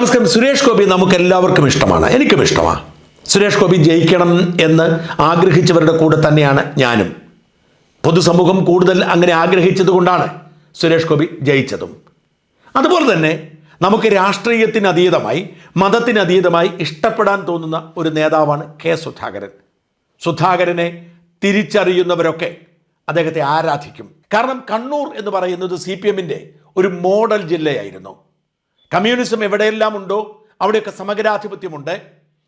നമസ്കാരം. സുരേഷ് ഗോപി നമുക്ക് എല്ലാവർക്കും ഇഷ്ടമാണ്. എനിക്കും ഇഷ്ടമാണ്. സുരേഷ് ഗോപി ജയിക്കണം എന്ന് ആഗ്രഹിച്ചവരുടെ കൂടെ തന്നെയാണ് ഞാനും. പൊതുസമൂഹം കൂടുതൽ അങ്ങനെ ആഗ്രഹിച്ചതുകൊണ്ടാണ് സുരേഷ് ഗോപി ജയിച്ചതും. അതുപോലെ തന്നെ നമുക്ക് രാഷ്ട്രീയത്തിനതീതമായി മതത്തിനതീതമായി ഇഷ്ടപ്പെടാൻ തോന്നുന്ന ഒരു നേതാവാണ് കെ സുധാകരൻ. സുധാകരനെ തിരിച്ചറിയുന്നവരൊക്കെ അദ്ദേഹത്തെ ആരാധിക്കും. കാരണം കണ്ണൂർ എന്ന് പറയുന്നത് സി പി എമ്മിന്റെ ഒരു മോഡൽ ജില്ലയായിരുന്നു. കമ്മ്യൂണിസം എവിടെയെല്ലാം ഉണ്ടോ അവിടെയൊക്കെ സമഗ്രാധിപത്യമുണ്ട്.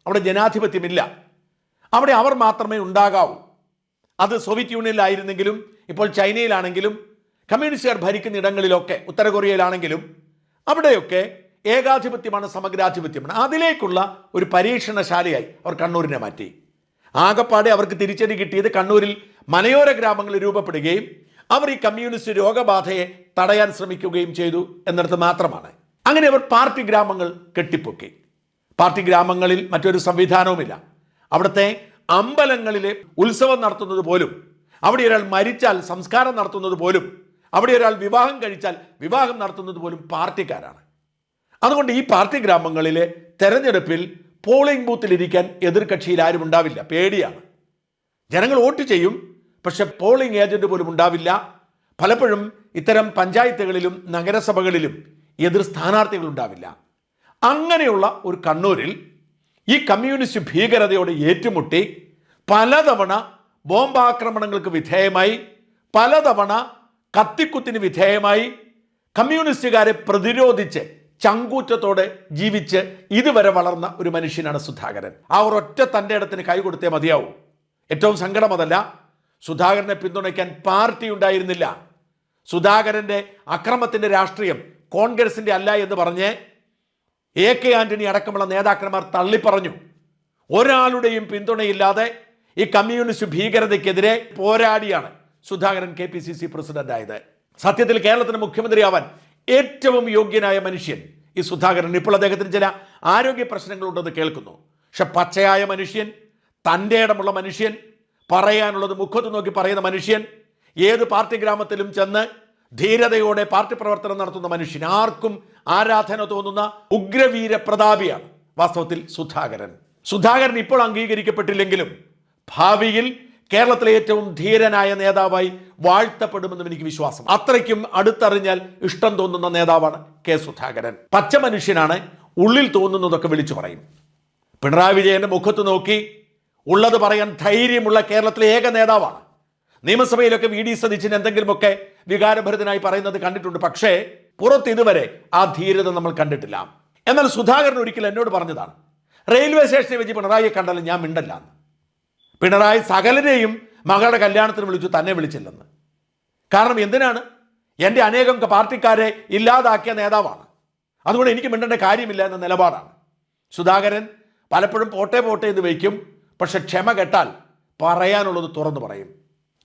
അവിടെ ജനാധിപത്യമില്ല. അവിടെ അവർ മാത്രമേ ഉണ്ടാകാവൂ. അത് സോവിയറ്റ് യൂണിയനിലായിരുന്നെങ്കിലും ഇപ്പോൾ ചൈനയിലാണെങ്കിലും കമ്മ്യൂണിസ്റ്റുകാർ ഭരിക്കുന്ന ഇടങ്ങളിലൊക്കെ ഉത്തര കൊറിയയിലാണെങ്കിലും അവിടെയൊക്കെ ഏകാധിപത്യമാണ് സമഗ്രാധിപത്യമാണ്. അതിലേക്കുള്ള ഒരു പരീക്ഷണശാലയായി അവർ കണ്ണൂരിനെ മാറ്റി. ആകപ്പാടെ അവർക്ക് തിരിച്ചടി കിട്ടിയത് കണ്ണൂരിൽ മലയോര ഗ്രാമങ്ങൾ രൂപപ്പെടുകയും അവർ ഈ കമ്മ്യൂണിസ്റ്റ് രോഗബാധയെ തടയാൻ ശ്രമിക്കുകയും ചെയ്തു എന്നിടത്ത് മാത്രമാണ്. അങ്ങനെ അവർ പാർട്ടി ഗ്രാമങ്ങൾ കെട്ടിപ്പൊക്കി. പാർട്ടി ഗ്രാമങ്ങളിൽ മറ്റൊരു സംവിധാനവുമില്ല. അവിടുത്തെ അമ്പലങ്ങളിലെ ഉത്സവം നടത്തുന്നത് പോലും അവിടെ ഒരാൾ മരിച്ചാൽ സംസ്കാരം നടത്തുന്നത് പോലും അവിടെ ഒരാൾ വിവാഹം കഴിച്ചാൽ വിവാഹം നടത്തുന്നത് പോലും പാർട്ടിക്കാരാണ്. അതുകൊണ്ട് ഈ പാർട്ടി ഗ്രാമങ്ങളിലെ തെരഞ്ഞെടുപ്പിൽ പോളിംഗ് ബൂത്തിലിരിക്കാൻ എതിർകക്ഷിയിൽ ആരും ഉണ്ടാവില്ല. പേടിയാണ്. ജനങ്ങൾ വോട്ട് ചെയ്യും പക്ഷെ പോളിംഗ് ഏജന്റ് പോലും ഉണ്ടാവില്ല. പലപ്പോഴും ഇത്തരം പഞ്ചായത്തുകളിലും നഗരസഭകളിലും എതിർ സ്ഥാനാർത്ഥികൾ ഉണ്ടാവില്ല അങ്ങനെയുള്ള ഒരു കണ്ണൂരിൽ ഈ കമ്മ്യൂണിസ്റ്റ് ഭീകരതയോട് ഏറ്റുമുട്ടി പലതവണ ബോംബാക്രമണങ്ങൾക്ക് വിധേയമായി പലതവണ കത്തിക്കുത്തിന് വിധേയമായി കമ്മ്യൂണിസ്റ്റുകാരെ പ്രതിരോധിച്ച് ചങ്കൂറ്റത്തോടെ ജീവിച്ച് ഇതുവരെ വളർന്ന ഒരു മനുഷ്യനാണ് സുധാകരൻ. ആ ഒറ്റ തന്റെ ഇടത്തിന് കൈ കൊടുത്തേ മതിയാവൂ. ഏറ്റവും സങ്കടം അതല്ല സുധാകരനെ പിന്തുണയ്ക്കാൻ പാർട്ടി ഉണ്ടായിരുന്നില്ല. സുധാകരന്റെ അക്രമത്തിന്റെ രാഷ്ട്രീയം കോൺഗ്രസിന്റെ അല്ല എന്ന് പറഞ്ഞ് എ കെ ആന്റണി അടക്കമുള്ള നേതാക്കന്മാർ തള്ളിപ്പറഞ്ഞു. ഒരാളുടെയും പിന്തുണയില്ലാതെ ഈ കമ്മ്യൂണിസ്റ്റ് ഭീകരതയ്ക്കെതിരെ പോരാടിയാണ് Sudhakaran K P C C president ആയത് സത്യത്തിൽ കേരളത്തിന് മുഖ്യമന്ത്രിയാവാൻ ഏറ്റവും യോഗ്യനായ മനുഷ്യൻ ഈ സുധാകരൻ. ഇപ്പോൾ അദ്ദേഹത്തിന് ചില ആരോഗ്യ പ്രശ്നങ്ങളുണ്ടെന്ന് കേൾക്കുന്നു. പക്ഷെ പച്ചയായ മനുഷ്യൻ തന്റെ ഇടമുള്ള മനുഷ്യൻ പറയാനുള്ളത് മുഖത്ത് നോക്കി പറയുന്ന മനുഷ്യൻ ഏത് പാർട്ടി ഗ്രാമത്തിലും ചെന്ന് ധീരതയോടെ പാർട്ടി പ്രവർത്തനം നടത്തുന്ന മനുഷ്യൻ ആർക്കും ആരാധന തോന്നുന്ന ഉഗ്രവീര പ്രതാപിയാണ്. വാസ്തവത്തിൽ സുധാകരൻ. സുധാകരൻ ഇപ്പോൾ അംഗീകരിക്കപ്പെട്ടില്ലെങ്കിലും ഭാവിയിൽ കേരളത്തിലെ ഏറ്റവും ധീരനായ നേതാവായി വാഴ്ത്തപ്പെടുമെന്നും എനിക്ക് വിശ്വാസം. അത്രയ്ക്കും അടുത്തറിഞ്ഞാൽ ഇഷ്ടം തോന്നുന്ന നേതാവാണ് കെ സുധാകരൻ. പച്ച മനുഷ്യനാണ് ഉള്ളിൽ തോന്നുന്നതൊക്കെ വിളിച്ചു പറയും. പിണറായി വിജയന്റെ മുഖത്ത് നോക്കി ഉള്ളത് പറയാൻ ധൈര്യമുള്ള കേരളത്തിലെ ഏക നേതാവാണ്. നിയമസഭയിലൊക്കെ വി ഡി സതീശൻ എന്തെങ്കിലുമൊക്കെ വികാരഭരിതനായി പറയുന്നത് കണ്ടിട്ടുണ്ട്. പക്ഷേ പുറത്ത് ഇതുവരെ ആ ധീരത നമ്മൾ കണ്ടിട്ടില്ല. എന്നാൽ സുധാകരൻ ഒരിക്കൽ എന്നോട് പറഞ്ഞതാണ് റെയിൽവേ സ്റ്റേഷനിൽ വെച്ച് പിണറായിയെ കണ്ടാലും ഞാൻ മിണ്ടല്ല പിണറായി സകലരെയും മകളുടെ കല്യാണത്തിന് വിളിച്ചു തന്നെ വിളിച്ചില്ലെന്ന്. കാരണം എന്തിനാണ്? എന്റെ അനേകം പാർട്ടിക്കാരെ ഇല്ലാതാക്കിയ നേതാവാണ്. അതുകൊണ്ട് എനിക്ക് മിണ്ടേണ്ട കാര്യമില്ല എന്ന നിലപാടാണ്. സുധാകരൻ പലപ്പോഴും പോട്ടെ പോട്ടെ എന്ന് വയ്ക്കും. പക്ഷെ ക്ഷമ കെട്ടാൽ പറയാനുള്ളത് തുറന്നു പറയും.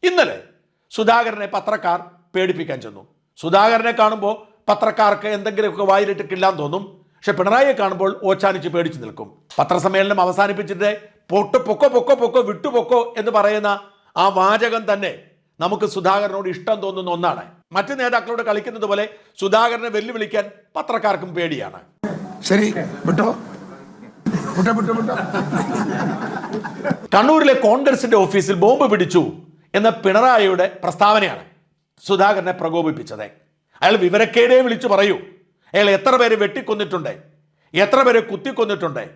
ഇന്നലെ സുധാകരനെ പത്രക്കാർ പേടിപ്പിക്കാൻ ചെന്നു. സുധാകരനെ കാണുമ്പോൾ പത്രക്കാർക്ക് എന്തെങ്കിലുമൊക്കെ വായിലിട്ട് എന്ന് തോന്നും. പക്ഷെ പിണറായിയെ കാണുമ്പോൾ ഓച്ചാനിച്ച് പേടിച്ചു നിൽക്കും. പത്രസമ്മേളനം അവസാനിപ്പിച്ചിട്ട് പൊട്ട് പൊക്കോ പൊക്കോ പൊക്കോ വിട്ടു പൊക്കോ എന്ന് പറയുന്ന ആ വാചകം തന്നെ നമുക്ക് സുധാകരനോട് ഇഷ്ടം തോന്നുന്ന ഒന്നാണ്. മറ്റ് നേതാക്കളോട് കളിക്കുന്നത് പോലെ സുധാകരനെ വെല്ലുവിളിക്കാൻ പത്രക്കാർക്കും പേടിയാണ്. ശരി വിട്ടോ? കണ്ണൂരിലെ കോൺഗ്രസിന്റെ ഓഫീസിൽ ബോംബ് പിടിച്ചു എന്ന പിണറായിയുടെ പ്രസ്താവനയാണ്. സുധാകരനെ പ്രകോപിപ്പിച്ചത്. അയാൾ വിവരക്കേടേ വിളിച്ചു പറയൂ. അയാൾ എത്ര പേരെ വെട്ടിക്കൊന്നിട്ടുണ്ട്? എത്ര പേരെ കുത്തിക്കൊന്നിട്ടുണ്ട്?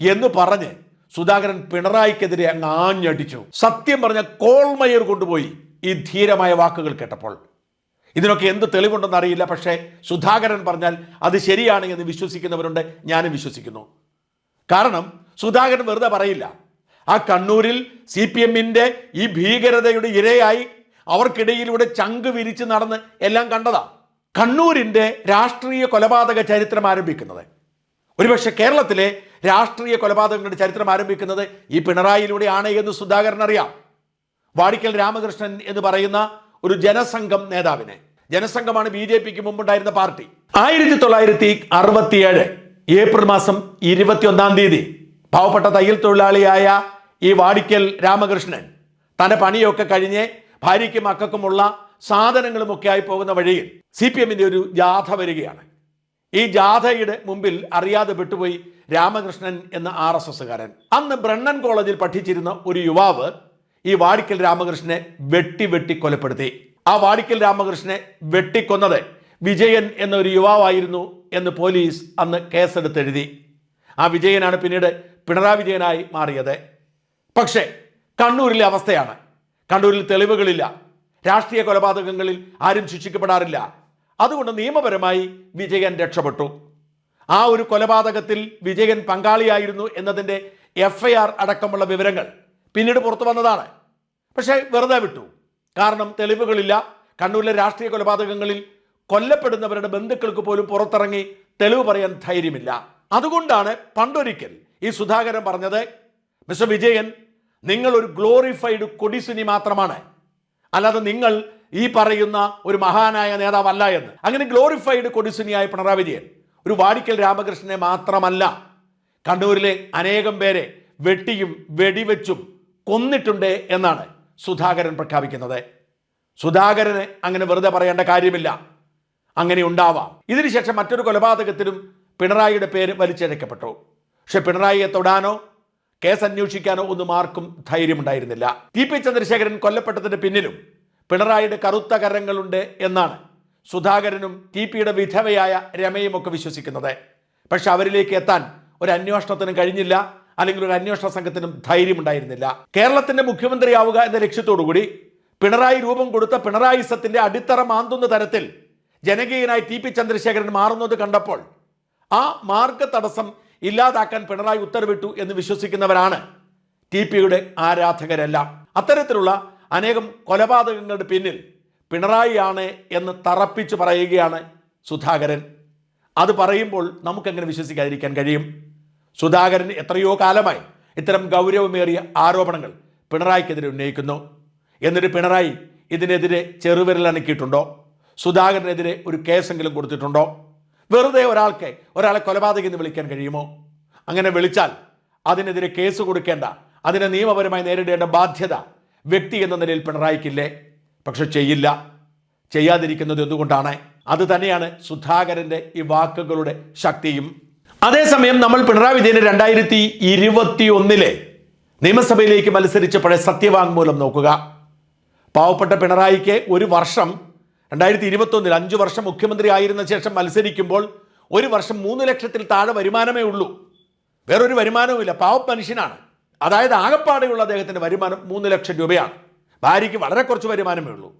എന്ന് പറഞ്ഞ് സുധാകരൻ പിണറായിക്കെതിരെ അങ്ങ് ആഞ്ഞടിച്ചു. സത്യം പറഞ്ഞ കോൾമയർ കൊണ്ടുപോയി ഈ ധീരമായ വാക്കുകൾ കേട്ടപ്പോൾ. ഇതിനൊക്കെ എന്ത് തെളിവുണ്ടെന്ന് അറിയില്ല പക്ഷേ സുധാകരൻ പറഞ്ഞാൽ അത് ശരിയാണ് എന്ന് വിശ്വസിക്കുന്നവരുണ്ട് ഞാനും വിശ്വസിക്കുന്നു. കാരണം സുധാകരൻ വെറുതെ പറയില്ല. ആ കണ്ണൂരിൽ സി പി എമ്മിന്റെ ഈ ഭീകരതയുടെ ഇരയായി അവർക്കിടയിലൂടെ ചങ്ക് വിരിച്ച് നടന്ന് എല്ലാം കണ്ടതാ. കണ്ണൂരിന്റെ രാഷ്ട്രീയ കൊലപാതക ചരിത്രം ആരംഭിക്കുന്നത്. ഒരുപക്ഷെ കേരളത്തിലെ രാഷ്ട്രീയ കൊലപാതകങ്ങളുടെ ചരിത്രം ആരംഭിക്കുന്നത് ഈ പിണറായിയിലൂടെയാണ് എന്ന് സുധാകരൻ അറിയാം. വാടിക്കൽ രാമകൃഷ്ണൻ എന്ന് പറയുന്ന ഒരു ജനസംഘം നേതാവിനെ. ജനസംഘമാണ് ബി ജെ പിക്ക് മുമ്പുണ്ടായിരുന്ന പാർട്ടി. ആയിരത്തി തൊള്ളായിരത്തി അറുപത്തിയേഴ് ഏപ്രിൽ മാസം ഇരുപത്തിയൊന്നാം തീയതി പാവപ്പെട്ട തയ്യൽ തൊഴിലാളിയായ ഈ വാടിക്കൽ രാമകൃഷ്ണൻ തന്റെ പണിയൊക്കെ കഴിഞ്ഞ് ഭാര്യയ്ക്കും മക്കൾക്കുമുള്ള സാധനങ്ങളുമൊക്കെ ആയി പോകുന്ന വഴിയിൽ സി പി എമ്മിന്റെ ഒരു ജാഥ വരികയാണ്. ഈ ജാഥയുടെ മുമ്പിൽ അറിയാതെ വിട്ടുപോയി രാമകൃഷ്ണൻ എന്ന ആർ എസ് എസ്സുകാരൻ. അന്ന് ബ്രണ്ണൻ കോളേജിൽ പഠിച്ചിരുന്ന ഒരു യുവാവ് ഈ വാടിക്കൽ രാമകൃഷ്ണനെ വെട്ടി വെട്ടി കൊലപ്പെടുത്തി. ആ വാടിക്കൽ രാമകൃഷ്ണനെ വെട്ടിക്കൊന്നത് വിജയൻ എന്നൊരു യുവാവായിരുന്നു എന്ന് പോലീസ് അന്ന് കേസെടുത്തെഴുതി ആ വിജയനാണ് പിന്നീട് പിണറായി വിജയനായി മാറിയത്. പക്ഷേ കണ്ണൂരിലെ അവസ്ഥയാണ്. കണ്ണൂരിൽ തെളിവുകളില്ല. രാഷ്ട്രീയ കൊലപാതകങ്ങളിൽ ആരും ശിക്ഷിക്കപ്പെടാറില്ല. അതുകൊണ്ട് നിയമപരമായി വിജയൻ രക്ഷപ്പെട്ടു. ആ ഒരു കൊലപാതകത്തിൽ വിജയൻ പങ്കാളിയായിരുന്നു എന്നതിന്റെ എഫ് ഐ ആർ അടക്കമുള്ള വിവരങ്ങൾ പിന്നീട് പുറത്തു വന്നതാണ്. പക്ഷേ വെറുതെ വിട്ടു. കാരണം തെളിവുകളില്ല. കണ്ണൂരിലെ രാഷ്ട്രീയ കൊലപാതകങ്ങളിൽ കൊല്ലപ്പെടുന്നവരുടെ ബന്ധുക്കൾക്ക് പോലും പുറത്തിറങ്ങി തെളിവ് പറയാൻ ധൈര്യമില്ല. അതുകൊണ്ടാണ് പണ്ടൊരിക്കൽ ഈ സുധാകരൻ പറഞ്ഞത് മിസ്റ്റർ വിജയൻ നിങ്ങൾ ഒരു ഗ്ലോറിഫൈഡ് കൊടിസുനി മാത്രമാണ്. അല്ലാതെ നിങ്ങൾ ഈ പറയുന്ന ഒരു മഹാനായ നേതാവല്ല എന്ന്. അങ്ങനെ ഗ്ലോറിഫൈഡ് കൊടിസുനിയായ പിണറായി വിജയൻ ഒരു വാടിക്കൽ രാമകൃഷ്ണനെ മാത്രമല്ല കണ്ണൂരിലെ അനേകം പേരെ വെട്ടിയും വെടിവെച്ചും കൊന്നിട്ടുണ്ട് എന്നാണ് സുധാകരൻ പ്രഖ്യാപിക്കുന്നത്. സുധാകരന് അങ്ങനെ വെറുതെ പറയേണ്ട കാര്യമില്ല. അങ്ങനെ ഉണ്ടാവാം. ഇതിനുശേഷം മറ്റൊരു കൊലപാതകത്തിലും പിണറായിയുടെ പേര് വലിച്ചഴക്കപ്പെട്ടു. പക്ഷെ പിണറായിയെ തൊടാനോ കേസ് അന്വേഷിക്കാനോ ഒന്നും ആർക്കും ധൈര്യമുണ്ടായിരുന്നില്ല. ടി പി ചന്ദ്രശേഖരൻ കൊല്ലപ്പെട്ടതിന് പിന്നിലും പിണറായിയുടെ കറുത്ത കരങ്ങളുണ്ട് എന്നാണ് സുധാകരനും ടി പിയുടെ വിധവയായ രമയും ഒക്കെ വിശ്വസിക്കുന്നത്. പക്ഷെ അവരിലേക്ക് എത്താൻ ഒരു അന്വേഷണത്തിനും കഴിഞ്ഞില്ല അല്ലെങ്കിൽ ഒരു അന്വേഷണ സംഘത്തിനും ധൈര്യമുണ്ടായിരുന്നില്ല. കേരളത്തിന്റെ മുഖ്യമന്ത്രിയാവുക എന്ന ലക്ഷ്യത്തോടുകൂടി പിണറായി രൂപം കൊടുത്ത പിണറായിസത്തിന്റെ അടിത്തറ മാന്തുന്ന തരത്തിൽ ജനകീയനായി ടി പി ചന്ദ്രശേഖരൻ മാറുന്നത് കണ്ടപ്പോൾ ആ മാർഗ തടസ്സം ഇല്ലാതാക്കാൻ പിണറായി ഉത്തരവിട്ടു എന്ന് വിശ്വസിക്കുന്നവരാണ് ടി പിയുടെ ആരാധകരെല്ലാം. അത്തരത്തിലുള്ള അനേകം കൊലപാതകങ്ങളുടെ പിന്നിൽ പിണറായിയാണ് എന്ന് തറപ്പിച്ച് പറയുകയാണ് സുധാകരൻ. അത് പറയുമ്പോൾ നമുക്കെങ്ങനെ വിശ്വസിക്കാതിരിക്കാൻ കഴിയും? സുധാകരൻ എത്രയോ കാലമായി ഇത്തരം ഗൗരവമേറിയ ആരോപണങ്ങൾ പിണറായിക്കെതിരെ ഉന്നയിക്കുന്നു. എന്നിട്ട് പിണറായി ഇതിനെതിരെ ചെറുവിരലനക്കിയിട്ടുണ്ടോ? സുധാകരനെതിരെ ഒരു കേസെങ്കിലും കൊടുത്തിട്ടുണ്ടോ? വെറുതെ ഒരാൾക്ക് ഒരാളെ കൊലപാതകം എന്ന് വിളിക്കാൻ കഴിയുമോ? അങ്ങനെ വിളിച്ചാൽ അതിനെതിരെ കേസ് കൊടുക്കേണ്ട അതിനെ നിയമപരമായി നേരിടേണ്ട ബാധ്യത വ്യക്തി എന്ന നിലയിൽ പിണറായിക്കില്ലേ? പക്ഷെ ചെയ്യില്ല. ചെയ്യാതിരിക്കുന്നത് എന്തുകൊണ്ടാണ്? അത് തന്നെയാണ് സുധാകരന്റെ ഈ വാക്കുകളുടെ ശക്തിയും. അതേസമയം നമ്മൾ പിണറായി വിജയന് രണ്ടായിരത്തി ഇരുപത്തി ഒന്നിലെ നിയമസഭയിലേക്ക് മത്സരിച്ചപ്പോഴേ സത്യവാങ്മൂലം നോക്കുക. പാവപ്പെട്ട പിണറായിക്ക് ഒരു വർഷം രണ്ടായിരത്തി ഇരുപത്തൊന്നിൽ അഞ്ചു വർഷം മുഖ്യമന്ത്രി ആയിരുന്ന ശേഷം മത്സരിക്കുമ്പോൾ ഒരു വർഷം മൂന്ന് ലക്ഷത്തിൽ താഴെ വരുമാനമേ ഉള്ളൂ. വേറൊരു വരുമാനവുമില്ല പാവ മനുഷ്യനാണ്. അതായത് ആകപ്പാടെയുള്ള അദ്ദേഹത്തിന്റെ വരുമാനം മൂന്ന് ലക്ഷം രൂപയാണ്. ഭാര്യയ്ക്ക് വളരെ കുറച്ച് വരുമാനമേ ഉള്ളൂ.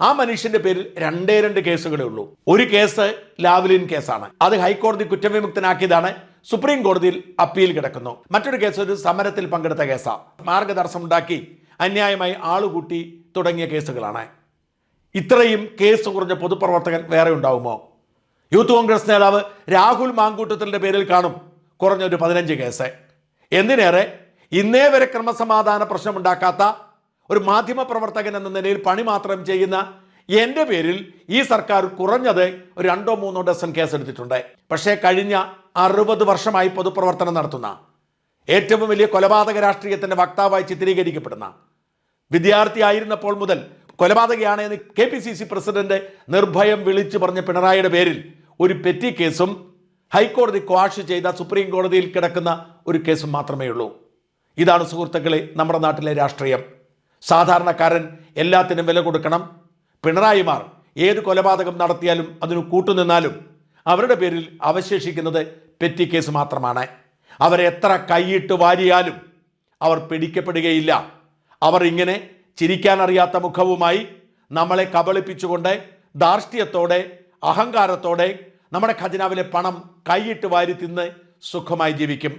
ആ മനുഷ്യന്റെ പേരിൽ രണ്ടേ രണ്ട് കേസുകളേ ഉള്ളൂ. ഒരു കേസ് ലാവ്ലിൻ കേസാണ്. അത് ഹൈക്കോടതി കുറ്റവിമുക്തനാക്കിയതാണ്. സുപ്രീം കോടതിയിൽ അപ്പീൽ കിടക്കുന്നു. മറ്റൊരു കേസ് ഒരു സമരത്തിൽ പങ്കെടുത്ത കേസാണ് മാർഗതടസ്സം ഉണ്ടാക്കി അന്യായമായി ആളുകൂട്ടി തുടങ്ങിയ കേസുകളാണ്. ഇത്രയും കേസ് കുറഞ്ഞ പൊതുപ്രവർത്തകൻ വേറെ ഉണ്ടാവുമോ? യൂത്ത് കോൺഗ്രസ് നേതാവ് രാഹുൽ മാങ്കൂട്ടത്തിന്റെ പേരിൽ കാണും കുറഞ്ഞ ഒരു പതിനഞ്ച് കേസ്. എന്തിനേറെ? ഇന്നേ വരെ ക്രമസമാധാന പ്രശ്നമുണ്ടാക്കാത്ത ഒരു മാധ്യമ പ്രവർത്തകൻ എന്ന നിലയിൽ പണി മാത്രം ചെയ്യുന്ന എന്റെ പേരിൽ ഈ സർക്കാർ കുറഞ്ഞത് ഒരു രണ്ടോ മൂന്നോ കേസ് എടുത്തിട്ടുണ്ട് പക്ഷേ കഴിഞ്ഞ അറുപത് വർഷമായി പൊതുപ്രവർത്തനം നടത്തുന്ന ഏറ്റവും വലിയ കൊലപാതക രാഷ്ട്രീയത്തിന്റെ വക്താവായി ചിത്രീകരിക്കപ്പെടുന്ന വിദ്യാർത്ഥിയായിരുന്നപ്പോൾ മുതൽ കൊലപാതകയാണ് എന്ന് K P C C president നിർഭയം വിളിച്ചു പറഞ്ഞ പിണറായിയുടെ പേരിൽ ഒരു പെറ്റി കേസും ഹൈക്കോടതി ക്വാഷ് ചെയ്ത സുപ്രീം കോടതിയിൽ കിടക്കുന്ന ഒരു കേസും മാത്രമേ ഉള്ളൂ. ഇതാണ് സുഹൃത്തുക്കളെ നമ്മുടെ നാട്ടിലെ രാഷ്ട്രീയം. സാധാരണക്കാരൻ എല്ലാത്തിനും വില കൊടുക്കണം. പിണറായിമാർ ഏത് കൊലപാതകം നടത്തിയാലും അതിന് കൂട്ടുനിന്നാലും അവരുടെ പേരിൽ അവശേഷിക്കുന്നത് പെറ്റി കേസ് മാത്രമാണ്. അവരെത്ര കൈയിട്ട് വാരിയാലും അവർ പിടിക്കപ്പെടുകയില്ല. അവർ ഇങ്ങനെ ചിരിക്കാനറിയാത്ത മുഖവുമായി നമ്മളെ കബളിപ്പിച്ചുകൊണ്ട് ധാർഷ്ട്യത്തോടെ അഹങ്കാരത്തോടെ നമ്മുടെ ഖജനാവിലെ പണം കൈയിട്ട് വാരി തിന്ന് സുഖമായി ജീവിക്കും.